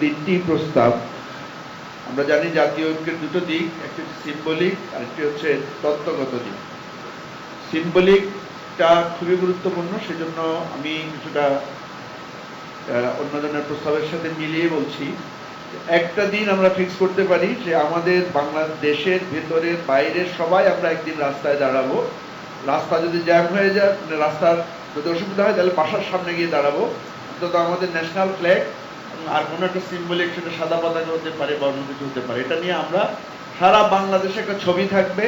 তিনটি প্রস্তাব। আমরা জানি জাতীয় ঐক্যের দুটো দিক, একটি সিম্বলিক আর একটি হচ্ছে তত্ত্বগত দিক। সিম্বলিকটা খুবই গুরুত্বপূর্ণ, সেজন্য আমি কিছুটা অন্যজনের প্রস্তাবের সাথে মিলিয়ে বলছি। একটা দিন আমরা ফিক্স করতে পারি যে আমাদের বাংলাদেশের ভেতরে বাইরের সবাই আমরা একদিন রাস্তায় দাঁড়াবো। রাস্তা যদি জ্যাম হয়ে যায় মানে রাস্তার যদি অসুবিধা হয়, তাহলে বাসার সামনে গিয়ে দাঁড়াবো। অন্তত আমাদের ন্যাশনাল ফ্ল্যাগ আর কোনো একটা সিম্বলিক সেটা সাদা পতাকা হতে পারে বা অন্য কিছু হতে পারে। এটা নিয়ে আমরা সারা বাংলাদেশে একটা ছবি থাকবে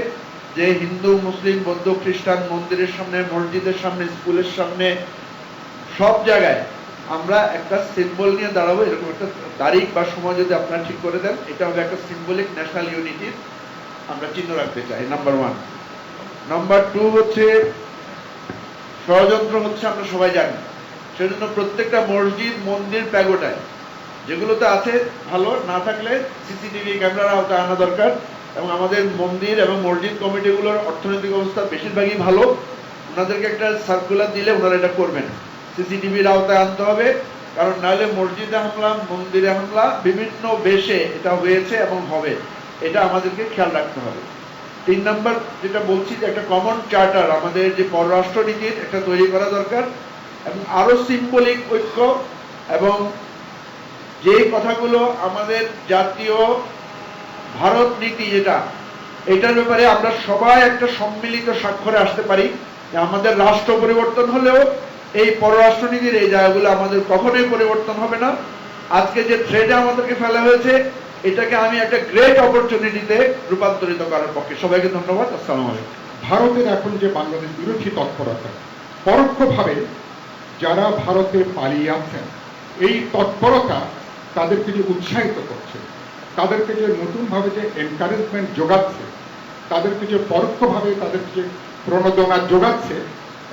যে হিন্দু, মুসলিম, বৌদ্ধ, খ্রিস্টান মন্দিরের সামনে, মসজিদের সামনে, স্কুলের সামনে, সব জায়গায় আমরা একটা সিম্বল নিয়ে দাঁড়াবো। এরকম একটা তারিখ বা সময় যদি আপনারা ঠিক করে দেন, এটা হবে একটা সিম্বলিক ন্যাশনাল ইউনিটির আমরা চিহ্ন রাখতে চাই। নাম্বার ওয়ান নাম্বার টু হচ্ছে, ষড়যন্ত্র হচ্ছে, আমরা সবাই জানি। সেজন্য প্রত্যেকটা মসজিদ, মন্দির প্যাগোটায়। যেগুলোতে আছে, ভালো, না থাকলে সিসিটিভি ক্যামেরার আওতায় আনা দরকার। এবং আমাদের মন্দির এবং মসজিদ কমিটিগুলোর অর্থনৈতিক অবস্থা বেশিরভাগই ভালো। ওনাদেরকে একটা সার্কুলার দিলে ওনারা এটা করবেন। সিসিটিভির আওতায় আনতে হবে। কারণ নাহলে মসজিদে হামলা, মন্দিরে হামলা, বিভিন্ন বেশে এটা হয়েছে এবং হবে। এটা আমাদেরকে খেয়াল রাখতে হবে। তিন নম্বর যেটা বলছি যে একটা কমন চার্টার আমাদের যে পররাষ্ট্রনীতির একটা তৈরি করা দরকার। এবং আরও সিম্বলিক ঐক্য এবং যে কথাগুলো আমাদের জাতীয় ভারত নীতি যেটা, এটার ব্যাপারে আমরা সবাই একটা সম্মিলিত স্বাক্ষরে আসতে পারি আমাদের রাষ্ট্র পরিবর্তন হলেও এই পররাষ্ট্রনীতির এই জায়গাগুলো আমাদের কখনোই পরিবর্তন হবে না। আজকে যে থ্রেডে আমাদেরকে ফেলা হয়েছে, এটাকে আমি একটা গ্রেট অপরচুনিটিতে রূপান্তরিত করার পক্ষে। সবাইকে ধন্যবাদ, আসসালামু আলাইকুম। ভারতের এখন যে বাংলাদেশ বিরোধী তৎপরতা, পরোক্ষভাবে যারা ভারতে পালিয়ে আছেন, এই তৎপরতা তাদেরকে যে উৎসাহিত করছে, তাদেরকে যে নতুনভাবে যে এনকারেজমেন্ট যোগাচ্ছে, তাদেরকে যে পরোক্ষভাবে তাদেরকে যে প্রণোদনা যোগাচ্ছে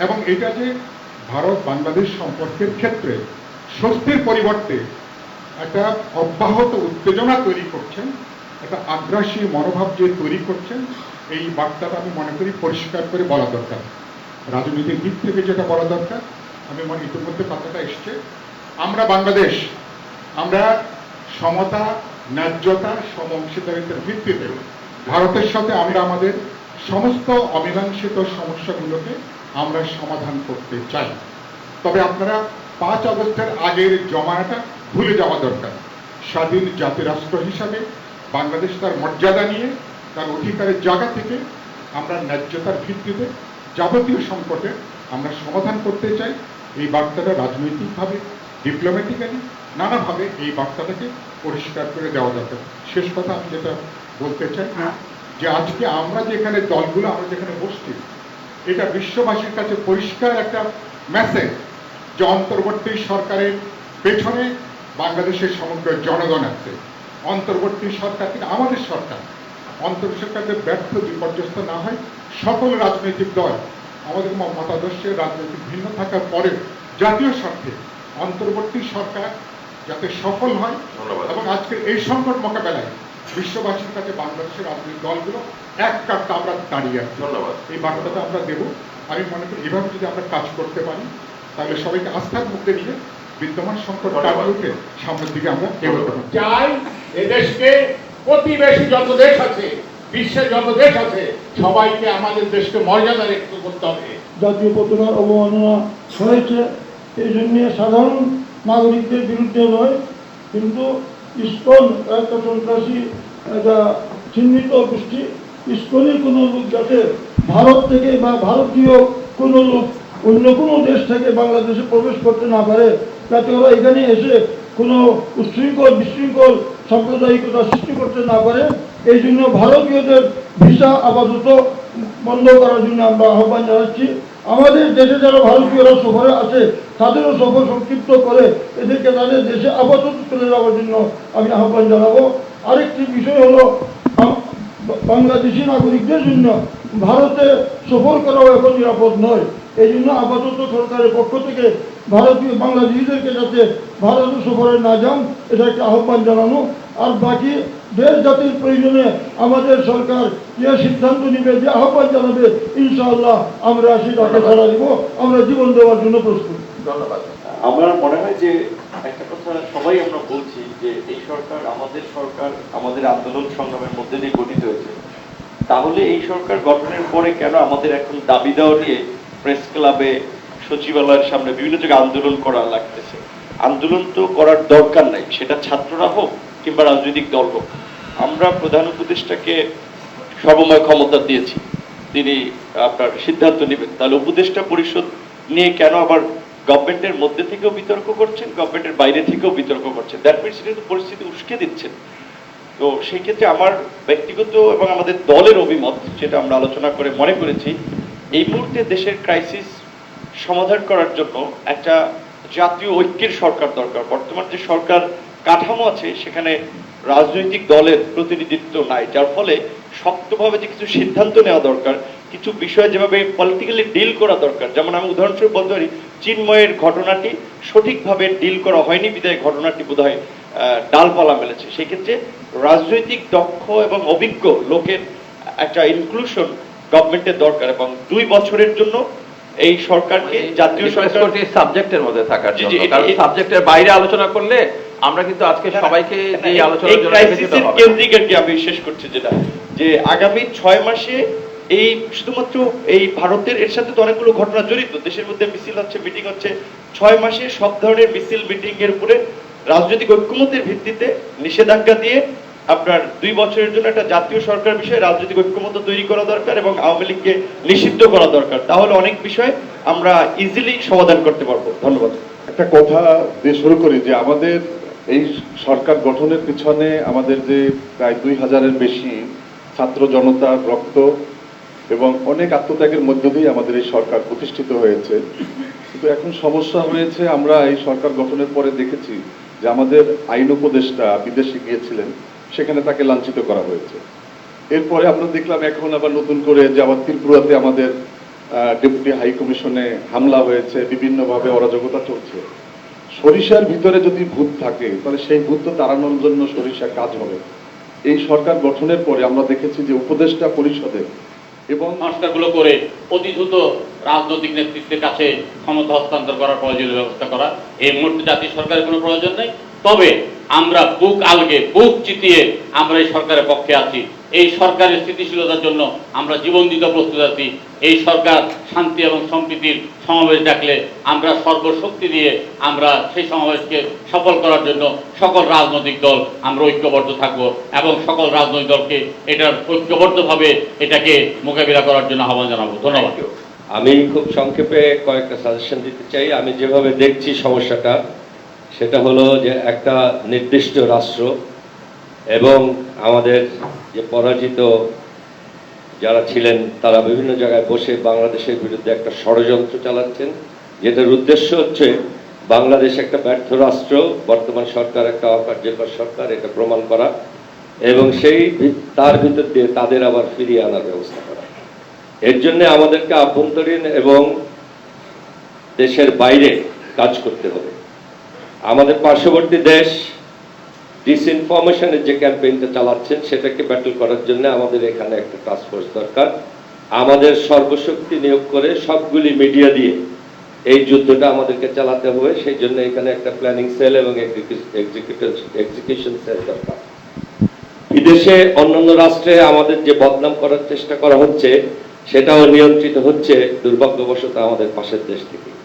এবং এটা যে ভারত বাংলাদেশ সম্পর্কের ক্ষেত্রে স্বস্তির পরিবর্তে একটা অব্যাহত উত্তেজনা তৈরি করছেন, একটা আগ্রাসী মনোভাব যে তৈরি করছেন, এই বার্তাটা আমি মনে করি পরিষ্কার করে বলা দরকার। রাজনৈতিক দিক থেকে যেটা বলা দরকার আমি মনে ইতিমধ্যে কথাটা এসছে। আমরা বাংলাদেশ, আমরা সমতা, ন্যায্যতা, সম অংশীদারিত্বের ভিত্তিতে ভারতের সাথে আমরা আমাদের সমস্ত অমীমাংসিত সমস্যাগুলোকে আমরা সমাধান করতে চাই। তবে আপনারা পাঁচ আগস্টের আগের জমানাটা ভুলে যাওয়া দরকার। স্বাধীন জাতিরাষ্ট্র হিসাবে বাংলাদেশ তার মর্যাদা নিয়ে, তার অধিকারের জায়গা থেকে আমরা ন্যায্যতার ভিত্তিতে যাবতীয় সংকটে আমরা সমাধান করতে চাই। এই বার্তাটা রাজনৈতিকভাবে ডিপ্লোম্যাটিক্যালি নানাভাবে এই বার্তাটাকে পরিষ্কার করে দেওয়া দরকার। শেষ কথা আমি যেটা বলতে চাই না, যে আজকে আমরা যেখানে দলগুলো, আমরা যেখানে বসছি, এটা বিশ্ববাসীর কাছে পরিষ্কার একটা মেসেজ যে অন্তর্বর্তী সরকারের পেছনে বাংলাদেশের সমগ্র জনগণ আছে। অন্তর্বর্তী সরকার থেকে আমাদের সরকার। অন্তর্বর্তী সরকারের ব্যর্থ বিপর্যস্ত না হয়, সকল রাজনৈতিক দল আমাদের ম- মতাদর্শের রাজনৈতিক ভিন্ন থাকার পরে জাতীয় স্বার্থে অন্তর্বর্তী সরকার যাতে সফল হয় ধন্যবাদ। এবং আজকের এই সংকট মোকাবেলায় বিশ্ববাসীর কাছে বাংলাদেশের রাজনৈতিক দলগুলো এক কাটটা আমরা দাঁড়িয়ে আছি। ধন্যবাদ। এই বার্তাটা আমরা দেব। আমি মনে করি এভাবে যদি আমরা কাজ করতে পারি তাহলে সবাইকে আস্থার মুখে নিয়ে বিদ্যমান সংকট। সামনের দিকে আমরা এগোতে চাই এদেশকে প্রতিবেশী যত দেশ আছে বিশ্বের যত দেশ আছে, সবাইকে আমাদের দেশকে মর্যাদা রেখে করতে হবে। জাতীয় পতাকার অবমাননা হয়েছে, এই জন্যে সাধারণ নাগরিকদের বিরুদ্ধে নয়, কিন্তু ইস্কন, একটা সন্ত্রাসী, একটা চিহ্নিত গোষ্ঠী ইস্কনের কোনো লোক যাতে ভারত থেকে বা ভারতীয় কোনো লোক অন্য কোনো দেশ থেকে বাংলাদেশে প্রবেশ করতে না পারে, যাতে ওরা এখানে এসে কোনো উচ্ছৃঙ্খল, বিশৃঙ্খল, সাম্প্রদায়িকতা সৃষ্টি করতে না পারে এই জন্য ভারতীয়দের ভিসা আপাতত বন্ধ করার জন্য আমরা আহ্বান জানাচ্ছি। আমাদের দেশে যারা ভারতীয়রা সফরে আছে, তাদেরও সফর সংক্ষিপ্ত করে এদেরকে তাদের দেশে আপাতত চলে যাওয়ার জন্য আমি আহ্বান জানাব। আরেকটি বিষয় হলো বাংলাদেশি নাগরিকদের জন্য ভারতে সফর করাও এখন নিরাপদ নয়। এই জন্য আপাতত সরকারের পক্ষ থেকে ভারতীয় বাংলাদেশিদেরকে যাতে ভারত সফরে না যান, এটা একটা আহ্বান জানানো। আর বাকি দেশ জাতির প্রয়োজনে আমাদের সরকার যে সিদ্ধান্ত নিবে, যে আহ্বান জানাবে, ইনশাআল্লাহ আমরা সেটাকে সাড়া দিব। আমরা জীবন দেওয়ার জন্য প্রস্তুত। ধন্যবাদ। আমার মনে হয় যে একটা কথা সবাই আমরা বলছি যে এই সরকার আমাদের সরকার আমাদের আন্দোলন সংগ্রামের মধ্যে দিয়ে গঠিত হয়েছে। তাহলে এই সরকার গঠনের পরে কেন আমাদের এখন দাবি দেওয়া নিয়ে প্রেস ক্লাবে, সচিবালয়ের সামনে বিভিন্ন জায়গায় আন্দোলন করা লাগতেছে? আন্দোলন তো করার দরকার নাই, সেটা ছাত্ররা হোক কিংবা রাজনৈতিক দল হোক, আমরা প্রধান উপদেষ্টাকে সর্বময় ক্ষমতা দিয়েছি। তিনি আপনার সিদ্ধান্ত নেবেন। তাহলে উপদেষ্টা পরিষদ নিয়ে কেন আবার গভর্নমেন্টের মধ্যে থেকেও বিতর্ক করছেন, গভর্নমেন্টের বাইরে থেকেও বিতর্ক করছেন? দ্যাট মিনস কিন্তু পরিস্থিতি উস্কে দিচ্ছেন। তো সেই ক্ষেত্রে আমার ব্যক্তিগত এবং আমাদের দলের অভিমত যেটা আমরা আলোচনা করে মনে করেছি, এই মুহূর্তে দেশের ক্রাইসিস সমাধান করার জন্য একটা জাতীয় ঐক্যের সরকার দরকার। বর্তমান যে সরকার কাঠামো আছে সেখানে রাজনৈতিক দলের প্রতিনিধিত্ব নাই যার ফলে শক্তভাবে যে কিছু সিদ্ধান্ত নেওয়া দরকার কিছু বিষয় যেভাবে পলিটিক্যালি ডিল করা দরকার যেমন আমি উদাহরণস্বরূপ বলতে পারি চিন্ময়ের ঘটনাটি সঠিকভাবে ডিল করা হয়নি বিদায় ঘটনাটি বোধ হয় ডালপালা মেলেছে। সেই ক্ষেত্রে রাজনৈতিক দক্ষ এবং অভিজ্ঞ লোকের একটা ইনক্লুশন গভর্নমেন্টের দরকার এবং দুই বছরের জন্য এই সরকারকে জাতীয় সরকার সাবজেক্টের মধ্যে থাকার জন্য। কারণ সাবজেক্টের বাইরে আলোচনা করলে আমরা কিন্তু আজকে সবাইকে এই এই আলোচনার জন্য ক্রাইসিসের কেন্দ্রিক আর কি আমি শেষ করছি যেটা যে আগামী ছয় মাসে এই শুধুমাত্র এই ভারতের এর সাথে তো অনেকগুলো ঘটনা জড়িত দেশের মধ্যে মিছিল হচ্ছে মিটিং হচ্ছে ছয় মাসে সব ধরনের মিছিল মিটিং এর উপরে রাজনৈতিক ঐক্যমতের ভিত্তিতে নিষেধাজ্ঞা দিয়ে আপনার দুই বছরের জন্য একটা জাতীয় সরকার বিষয়ে রাজনৈতিক ঐক্যমত তৈরি করা দরকার এবং আওয়ামী লীগকে নিষিদ্ধ করা দরকার। তাহলে অনেক বিষয় আমরা ইজিলি সমাধান করতে পারব। ধন্যবাদ। একটা কথা দিয়ে শুরু করি যে আমাদের এই সরকার গঠনের পিছনে আমাদের যে প্রায় দুই হাজারের বেশি ছাত্র জনতার রক্ত এবং অনেক আত্মত্যাগের মধ্য দিয়ে আমাদের এই সরকার প্রতিষ্ঠিত হয়েছে। কিন্তু এখন সমস্যা হয়েছে, আমরা এই সরকার গঠনের পরে দেখেছি যে আমাদের আইন উপদেষ্টা বিদেশে গিয়েছিলেন, সেখানে তাকে লাঞ্ছিত করা হয়েছে। এরপরে আমরা দেখলাম এখন আবার নতুন করে যে আবার ত্রিপুরাতে আমাদের ডেপুটি হাই কমিশনে হামলা হয়েছে, বিভিন্নভাবে অরাজকতা চলছে। সরিষার ভিতরে যদি ভূত থাকে, তাহলে সেই ভূত তো তাড়ানোর জন্য সরিষা কাজ হবে। এই সরকার গঠনের পরে আমরা দেখেছি যে উপদেষ্টা পরিষদে এবং সংস্কারগুলো করে অতি দ্রুত রাজনৈতিক নেতৃত্বের কাছে ক্ষমতা হস্তান্তর করার প্রয়োজনীয় ব্যবস্থা করা। এই মুহূর্তে জাতীয় সরকারের কোনো প্রয়োজন নেই। তবে আমরা বুক আলগে বুক চিতিয়ে আমরা এই সরকারের পক্ষে আছি। এই সরকারের স্থিতিশীলতার জন্য আমরা জীবন দিতে প্রস্তুত আছি। এই সরকার শান্তি এবং সম্প্রীতির সমাবেশ ডাকলে আমরা সর্বশক্তি দিয়ে আমরা সেই সমাবেশকে সফল করার জন্য সকল রাজনৈতিক দল আমরা ঐক্যবদ্ধ থাকব এবং সকল রাজনৈতিক দলকে এটার ঐক্যবদ্ধভাবে এটাকে মোকাবিলা করার জন্য আহ্বান জানাব। ধন্যবাদ। আমি খুব সংক্ষেপে কয়েকটা সাজেশন দিতে চাই। আমি যেভাবে দেখছি সমস্যাটা সেটা হলো যে একটা নির্দিষ্ট রাষ্ট্র এবং আমাদের যে পরাজিত যারা ছিলেন, তারা বিভিন্ন জায়গায় বসে বাংলাদেশের বিরুদ্ধে একটা ষড়যন্ত্র চালাচ্ছেন। যেটার উদ্দেশ্য হচ্ছে বাংলাদেশ একটা ব্যর্থ রাষ্ট্র, বর্তমান সরকার একটা অকার্যকর সরকার, এটা প্রমাণ করা এবং সেই তার ভিতর দিয়ে তাদের আবার ফিরিয়ে আনার ব্যবস্থা করা। এর জন্য আমাদেরকে আভ্যন্তরীণ এবং দেশের বাইরে কাজ করতে হবে। আমাদের পার্শ্ববর্তী দেশ ডিসইনফরমেশনের যে ক্যাম্পেইনটা চালাচ্ছেন, সেটাকে ব্যাটল করার জন্য আমাদের এখানে একটা টাস্ক ফোর্স দরকার। আমাদের সর্বশক্তি নিয়োগ করে সবগুলি মিডিয়া দিয়ে এই যুদ্ধটা আমাদেরকে চালাতে হবে। সেই জন্য এখানে একটা প্ল্যানিং সেল এবং এক্সিকিউশন সেল দরকার। বিদেশে অন্যান্য রাষ্ট্রে আমাদের যে বদনাম করার চেষ্টা করা হচ্ছে, সেটাও নিয়ন্ত্রিত হচ্ছে। দুর্ভাগ্যবশত আমাদের পাশের দেশ থেকে।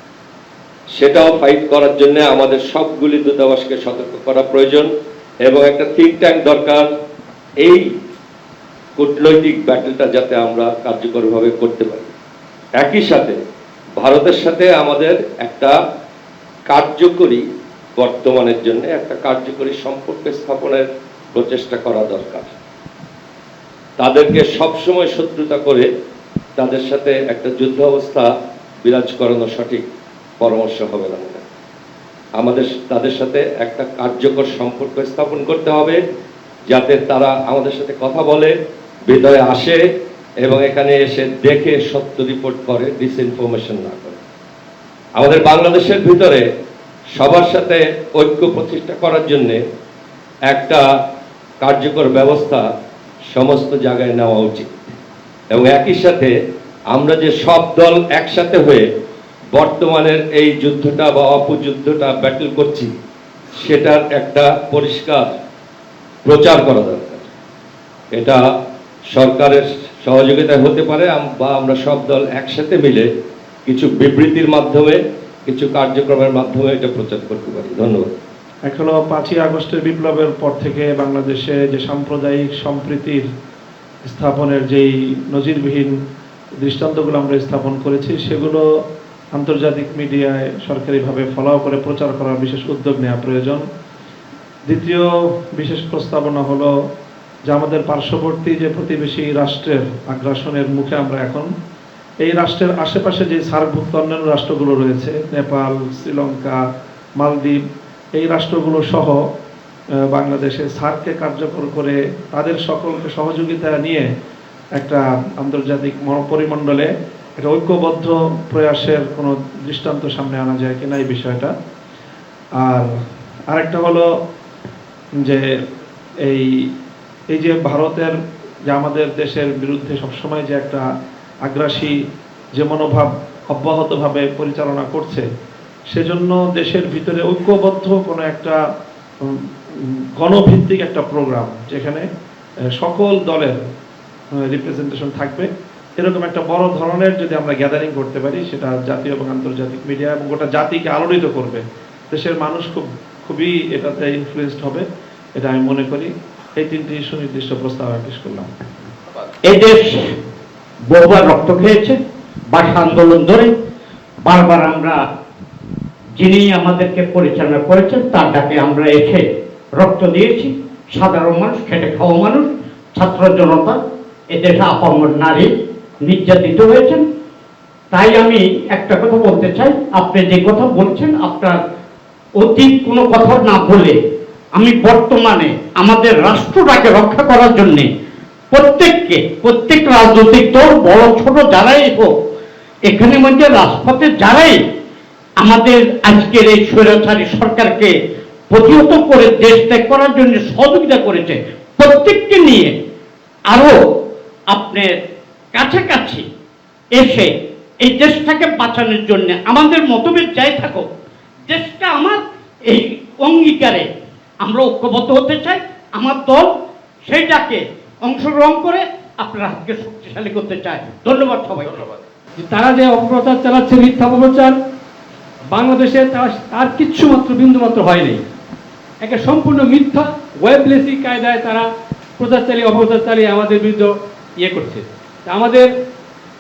সেটাও ফাইট করার জন্য আমাদের সবগুলি দূতাবাসকে সতর্ক করা প্রয়োজন এবং একটা থিঙ্ক ট্যাঙ্ক দরকার। এই কূটনৈতিক ব্যাটেলটা যাতে আমরা কার্যকরভাবে করতে পারি। একই সাথে ভারতের সাথে আমাদের একটা কার্যকরী বর্তমানের জন্য একটা কার্যকরী সম্পর্ক স্থাপনের প্রচেষ্টা করা দরকার। তাদেরকে সবসময় শত্রুতা করে তাদের সাথে একটা যুদ্ধ অবস্থা বিরাজ করানো সঠিক। পরামর্শ হবে না। আমাদের তাদের সাথে একটা কার্যকর সম্পর্ক স্থাপন করতে হবে, যাতে তারা আমাদের সাথে কথা বলে, হৃদয়ে আসে এবং এখানে এসে দেখে সত্য রিপোর্ট করে ডিসইনফরমেশন না করে। আমাদের বাংলাদেশের ভিতরে সবার সাথে ঐক্য প্রতিষ্ঠা করার জন্যে একটা কার্যকর ব্যবস্থা সমস্ত জায়গায় নেওয়া উচিত। এবং একই সাথে আমরা যে সব দল একসাথে হয়ে বর্তমানের এই যুদ্ধটা বা অপযুদ্ধটা ব্যাটেল করছি, সেটার একটা পরিষ্কার প্রচার করা দরকার। এটা সরকারের সহযোগিতায় হতে পারে বা আমরা সব দল একসাথে মিলে কিছু বিবৃতির মাধ্যমে, কিছু কার্যক্রমের মাধ্যমে এটা প্রচার করতে পারি। ধন্যবাদ। এখনও পাঁচই আগস্টের বিপ্লবের পর থেকে বাংলাদেশে যে সাম্প্রদায়িক সম্প্রীতির স্থাপনের যেই নজিরবিহীন দৃষ্টান্তগুলো আমরা স্থাপন করেছি, সেগুলো আন্তর্জাতিক মিডিয়ায় সরকারিভাবে ফলাও করে প্রচার করার বিশেষ উদ্যোগ নেওয়া প্রয়োজন। দ্বিতীয় বিশেষ প্রস্তাবনা হলো যে আমাদের পার্শ্ববর্তী যে প্রতিবেশী রাষ্ট্রের আগ্রাসনের মুখে আমরা এখন, এই রাষ্ট্রের আশেপাশে যে সার্কভুক্ত অন্যান্য রাষ্ট্রগুলো রয়েছে, নেপাল, শ্রীলঙ্কা, মালদ্বীপ, এই রাষ্ট্রগুলো সহ বাংলাদেশে সার্ককে কার্যকর করে তাদের সকলকে সহযোগিতা নিয়ে একটা আন্তর্জাতিক পরিমণ্ডলে একটা ঐক্যবদ্ধ প্রয়াসের কোনো দৃষ্টান্ত সামনে আনা যায় কিনা এই বিষয়টা। আর আরেকটা হলো যে এই এই যে ভারতের, যে আমাদের দেশের বিরুদ্ধে সবসময় যে একটা আগ্রাসী যে মনোভাব অব্যাহতভাবে পরিচালনা করছে, সেজন্য দেশের ভিতরে ঐক্যবদ্ধ কোনো একটা গণভিত্তিক একটা প্রোগ্রাম, যেখানে সকল দলের রিপ্রেজেন্টেশন থাকবে। এরকম একটা বড় ধরনের যদি আমরা গ্যাদারিং করতে পারি, সেটা জাতীয় এবং আন্তর্জাতিক মিডিয়া এবং গোটা জাতিকে আলোড়িত করবে। দেশের মানুষ খুব, খুবই এটাতে ইনফ্লুয়েসড হবে, এটা আমি মনে করি। এই তিনটি সুনির্দিষ্ট প্রস্তাব আমি পেশ করলাম। এই দেশ বহুবার রক্ত খেয়েছে ভাষা আন্দোলন ধরে। বারবার আমরা যিনি আমাদেরকে পরিচালনা করেছেন, তার ডাকে আমরা এসে রক্ত দিয়েছি। সাধারণ মানুষ, খেটে খাওয়া মানুষ, ছাত্র জনতা এদেশে আপামর নারী। নির্যাতিত হয়েছেন। তাই আমি একটা কথা বলতে চাই। আপনি যে কথা বলছেন, আপনার অতীত কোনো কথা না বলে আমি বর্তমানে আমাদের রাষ্ট্রটাকে রক্ষা করার জন্যে প্রত্যেককে, প্রত্যেক রাজনৈতিক দল, বড়, ছোট যারাই হোক, এখানে মধ্যে রাজপথে যারাই আমাদের আজকের এই স্বৈরাচারী সরকারকে প্রতিহত করে দেশ ত্যাগ করার জন্য সহযোগিতা করেছে, প্রত্যেককে নিয়ে আরও আপনার কাছাকাছি এসে এই দেশটাকে বাঁচানোর জন্য আমাদের মতভেদ যাই থাকুক দেশটা আমার এই অঙ্গীকারে আমরা ঐক্যবদ্ধ হতে চাই আমার দল সেইটাকে অংশগ্রহণ করে আপনার হাতকে শক্তিশালী করতে চায়। ধন্যবাদ সবাই ধন্যবাদ। তারা যে অপপ্রচার চালাচ্ছে মিথ্যা অপপ্রচার বাংলাদেশে তার তার কিচ্ছু মাত্র বিন্দু মাত্র হয়নি। একে সম্পূর্ণ মিথ্যা ওয়েবলেসি কায়দায় তারা প্রচার চালিয়ে অপপ্রচার চালিয়ে আমাদের বিরুদ্ধে ইয়ে করছে। আমাদের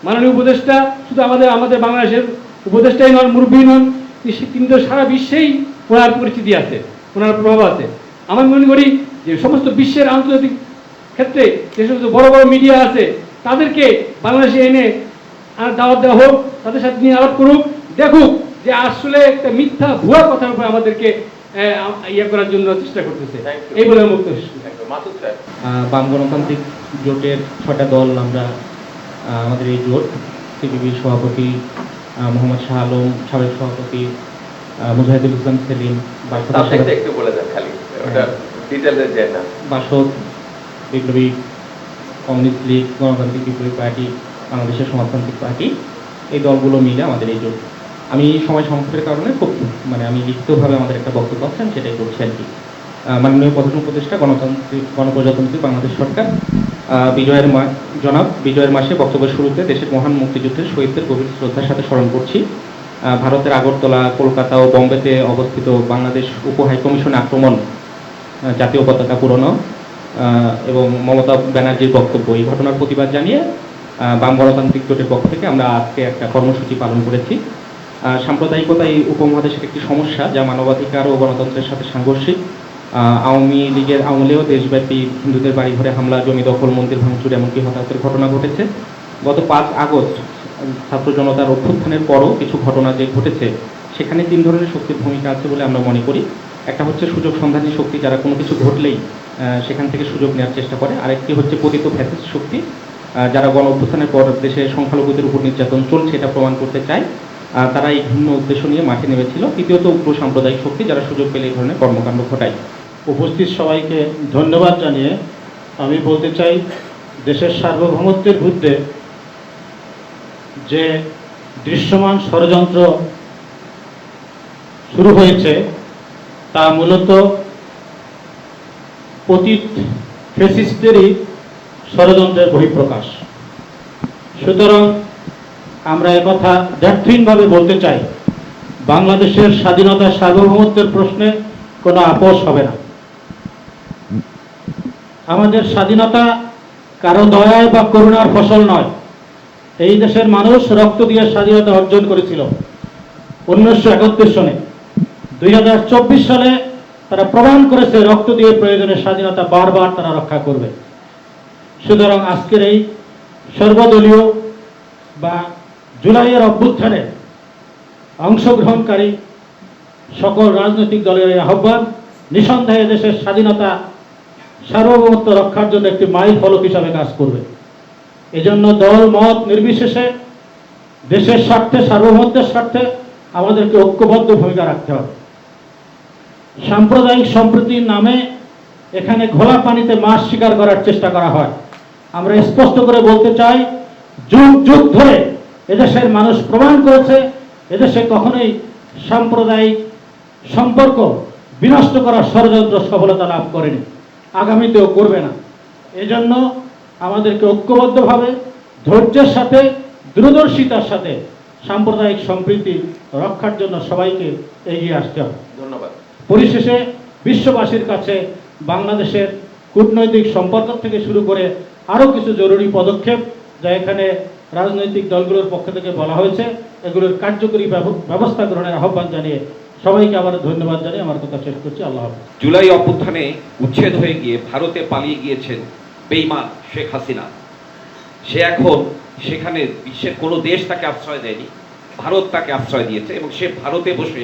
মাননীয় উপদেষ্টা শুধু আমাদের আমাদের বাংলাদেশের উপদেষ্টাই নন মুরব্বী নন তিনি- তিনি তো সারা বিশ্বেই ওনার পরিচিতি আছে ওনার প্রভাব আছে। আমি মনে করি যে সমস্ত বিশ্বের আন্তর্জাতিক ক্ষেত্রে যে সমস্ত বড় বড় মিডিয়া আছে তাদেরকে বাংলাদেশে এনে আর দাওয়াত দেওয়া হোক তাদের সাথে নিয়ে আলাপ করুক দেখুক যে আসলে একটা মিথ্যা ভুয়া কথার উপরে আমাদেরকে আহ, ইয়ে করার জন্য চেষ্টা করতেছে। এই বলে সাহেব বাম গণতান্ত্রিক জোটের ছটা দল আমরা আমাদের এই জোট সিপিবির সভাপতি মোহাম্মদ শাহ আলম সাবেক সভাপতি মুজাহিদুল ইসলাম সেলিম বাসদ একটু বলে দেন খালি ওটা ডিটেলসে যায় না বাসদ বিপ্লবী কমিউনিস্ট লীগ গণতান্ত্রিক বিপ্লবী পার্টি বাংলাদেশের সমাজতান্ত্রিক পার্টি এই দলগুলো মিলে আমাদের এই জোট। আমি সময় সংক্ষেপের কারণে খুব মানে আমি লিখিতভাবে আমাদের একটা বক্তব্য আছে আমি সেটাই করছি আর কি। মাননীয় প্রধান উপদেষ্টা গণতান্ত্রিক গণপ্রজাতন্ত্রী বাংলাদেশ সরকার বিজয়ের মা জনাব, বিজয়ের মাসে বক্তব্যের শুরুতে দেশের মহান মুক্তিযুদ্ধের শহীদদের গভীর শ্রদ্ধার সাথে স্মরণ করছি। ভারতের আগরতলা, কলকাতা ও বম্বেতে অবস্থিত বাংলাদেশ উপ হাইকমিশন আক্রমণ জাতীয় পতাকা পুরনো এবং মমতা ব্যানার্জির বক্তব্য। এই ঘটনার প্রতিবাদ জানিয়ে বাম গণতান্ত্রিক জোটের পক্ষ থেকে আমরা আজকে একটা কর্মসূচি পালন করেছি। সাম্প্রদায়িকতা এই উপমহাদেশের একটি সমস্যা, যা মানবাধিকার ও গণতন্ত্রের সাথে সাংঘর্ষিক। আওয়ামী লীগের আমলেও দেশব্যাপী হিন্দুদের বাড়ি ঘরে হামলা, জমি দখল, মন্দির ভাঙচুর এমনকি হতাহতের ঘটনা ঘটেছে। গত পাঁচ আগস্ট, ছাত্র জনতার অভ্যুত্থানের পরও কিছু ঘটনা যে ঘটেছে, সেখানে তিন ধরনের শক্তির ভূমিকা আছে বলে আমরা মনে করি। একটা হচ্ছে সুযোগ সন্ধানী শক্তি, যারা কোনো কিছু ঘটলেই সেখান থেকে সুযোগ নেওয়ার চেষ্টা করে। আরেকটি হচ্ছে পতিত ফ্যাসিস্ট শক্তি যারা গণ অভ্যুত্থানের পর দেশে সংখ্যালঘুদের উপর নির্যাতন চলছে, এটা প্রমাণ করতে চায় তারা এই ভিন্ন উদ্দেশ্য নিয়ে মাঠে নেমেছিল। তৃতীয়ত উগ্র সাম্প্রদায়িক শক্তি, যারা সুযোগ পেলে এই ধরনের কর্মকাণ্ড ঘটায়। উপস্থিত সবাইকে ধন্যবাদ জানিয়ে আমি বলতে চাই, দেশের সার্বভৌমত্বের বিরুদ্ধে যে দৃশ্যমান ষড়যন্ত্র শুরু হয়েছে, তা মূলত অতীত ফেসিস্টদেরই ষড়যন্ত্রের বহিঃপ্রকাশ। সুতরাং আমরা একথা দ্ব্যর্থহীনভাবে বলতে চাই, বাংলাদেশের স্বাধীনতা সার্বভৌমত্বের প্রশ্নে কোনো আপোষ হবে না। আমাদের স্বাধীনতা কারও দয়ায় বা করুণার ফসল নয়। এই দেশের মানুষ রক্ত দিয়ে স্বাধীনতা অর্জন করেছিল। উনিশশো একাত্তর সনে। দুই হাজার চব্বিশ সালে তারা প্রমাণ করেছে রক্ত দিয়ে প্রয়োজনে স্বাধীনতা বারবার তারা রক্ষা করবে। সুতরাং আজকের এই সর্বদলীয় বা জুলাইয়ের অভ্যুত্থানে অংশগ্রহণকারী সকল রাজনৈতিক দলের আহ্বান, নিঃসন্দেহে দেশের স্বাধীনতা সার্বভৌমত্ব রক্ষার জন্য একটি মাইল ফলক হিসাবে কাজ করবে। এজন্য দল, মত নির্বিশেষে দেশের স্বার্থে, সার্বভৌমত্বের স্বার্থে আমাদেরকে ঐক্যবদ্ধ ভূমিকা রাখতে হবে। সাম্প্রদায়িক সম্প্রীতির নামে এখানে ঘোলা পানিতে মাছ শিকার করার চেষ্টা করা হয়। আমরা স্পষ্ট করে বলতে চাই, যুগ যুগ ধরে এদেশের মানুষ প্রমাণ করেছে, এদেশে কখনোই সাম্প্রদায়িক সম্পর্ক বিনষ্ট করার ষড়যন্ত্র সফলতা লাভ করেনি। আগামীতেও করবে না। এজন্য আমাদেরকে ঐক্যবদ্ধভাবে ধৈর্যের সাথে দূরদর্শিতার সাথে সাম্প্রদায়িক সম্প্রীতি রক্ষার জন্য সবাইকে এগিয়ে আসতে হবে। ধন্যবাদ। পরিশেষে বিশ্ববাসীর কাছে বাংলাদেশের কূটনৈতিক সম্পর্ক থেকে শুরু করে আরও কিছু জরুরি পদক্ষেপ যা এখানে রাজনৈতিক দলগুলোর পক্ষ থেকে বলা হয়েছে এগুলোর কার্যকরী ব্যব- ব্যবস্থা গ্রহণের আহ্বান জানিয়ে সবাইকে আবার ধন্যবাদ জানিয়ে আমার কথা শেষ করছি, আল্লাহ জুলাই অভ্যুত্থানে উচ্ছেদ হয়ে গিয়ে ভারতে পালিয়ে গিয়েছেন বেইমান শেখ হাসিনা। সে এখন সেখানে বিশ্বের কোনো দেশ তাকে আশ্রয় দেয়নি, ভারত তাকে আশ্রয় দিয়েছে এবং সে ভারতে বসে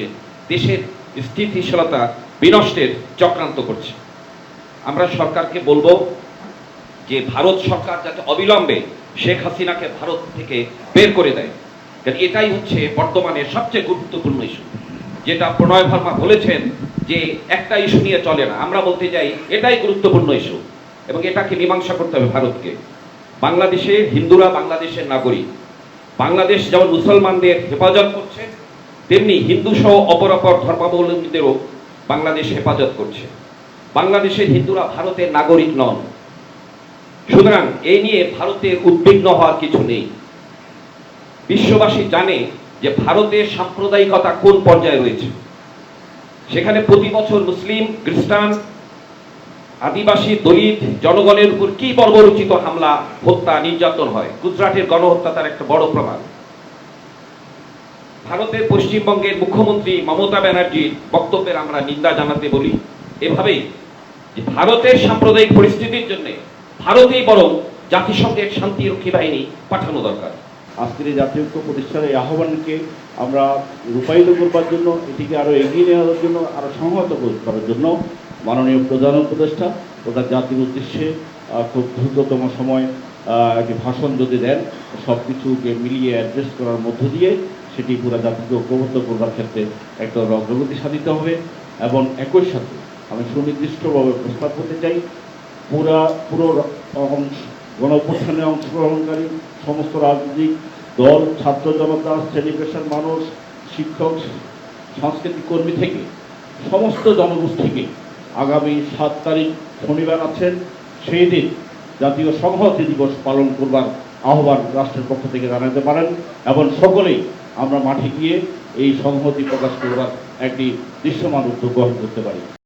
দেশের স্থিতিশীলতা বিনষ্টের চক্রান্ত করছে। আমরা সরকারকে বলব যে ভারত সরকার যাতে অবিলম্বে শেখ হাসিনাকে ভারত থেকে বের করে দেয়, কারণ এটাই হচ্ছে বর্তমানে সবচেয়ে গুরুত্বপূর্ণ ইস্যু। যেটা প্রণয় ভার্মা বলেছেন যে একটা ইস্যু নিয়ে চলে না। আমরা বলতে যাই এটাই গুরুত্বপূর্ণ ইস্যু এবং এটাকে মীমাংসা করতে হবে ভারতকে। বাংলাদেশে হিন্দুরা বাংলাদেশের নাগরিক। বাংলাদেশ যেমন মুসলমানদের হেফাজত করছে, তেমনি হিন্দু সহ অপর অপর ধর্মাবলম্বীদেরও বাংলাদেশ হেফাজত করছে। বাংলাদেশের হিন্দুরা ভারতের নাগরিক নন। সুতরাং এই নিয়ে ভারতের উদ্বিগ্ন হওয়ার কিছু নেই। বিশ্ববাসী জানে যে ভারতের সাম্প্রদায়িকতা কোন পর্যায়ে রয়েছে? সেখানে প্রতি বছর মুসলিম, খ্রিস্টান, আদিবাসী, দলিত জনগণের উপর কি বর্বরচিত হামলা, হত্যা, নির্যাতন হয়? গুজরাটের গণহত্যা তার একটা বড় প্রমাণ। ভারতের পশ্চিমবঙ্গের মুখ্যমন্ত্রী মমতা ব্যানার্জির বক্তব্যের আমরা নিন্দা জানাতে বলি। এভাবেই ভারতের সাম্প্রদায়িক পরিস্থিতির জন্য ভারতেই বরং জাতিসংঘের শান্তিরক্ষী বাহিনী পাঠানো দরকার। আজকের এই জাতীয় ঐক্য প্রতিষ্ঠানের আহ্বানকে আমরা রূপায়িত করবার জন্য, এটিকে আরও এগিয়ে নেওয়ার জন্য আরও সংহত করার জন্য মাননীয় প্রধান উপদেষ্টা ওটা জাতির উদ্দেশ্যে খুব দ্রুততম সময় একটি ভাষণ যদি দেন সব কিছুকে মিলিয়ে অ্যাড্রেস করার মধ্য দিয়ে সেটি পুরো জাতিকে ঐক্যবদ্ধ করবার ক্ষেত্রে একটা অগ্রগতি সাধিত হবে এবং একই সাথে আমি সুনির্দিষ্টভাবে প্রস্তাব করতে চাই, পুরা, পুরো অংশ, গণঅভ্যুত্থানে অংশগ্রহণকারী সমস্ত রাজনৈতিক দল, ছাত্র জনতা পেশার মানুষ, শিক্ষক, সাংস্কৃতিক কর্মী থেকে, সমস্ত জনগোষ্ঠীকে আগামী সাত তারিখ শনিবার আছেন। সেই দিন জাতীয় সংহতি দিবস পালন করবার আহ্বান রাষ্ট্রের পক্ষ থেকে জানাতে পারেন এবং সকলেই আমরা মাঠে গিয়ে এই সংহতি প্রকাশ করবার একটি দৃশ্যমান উদ্যোগ গ্রহণ করতে পারি।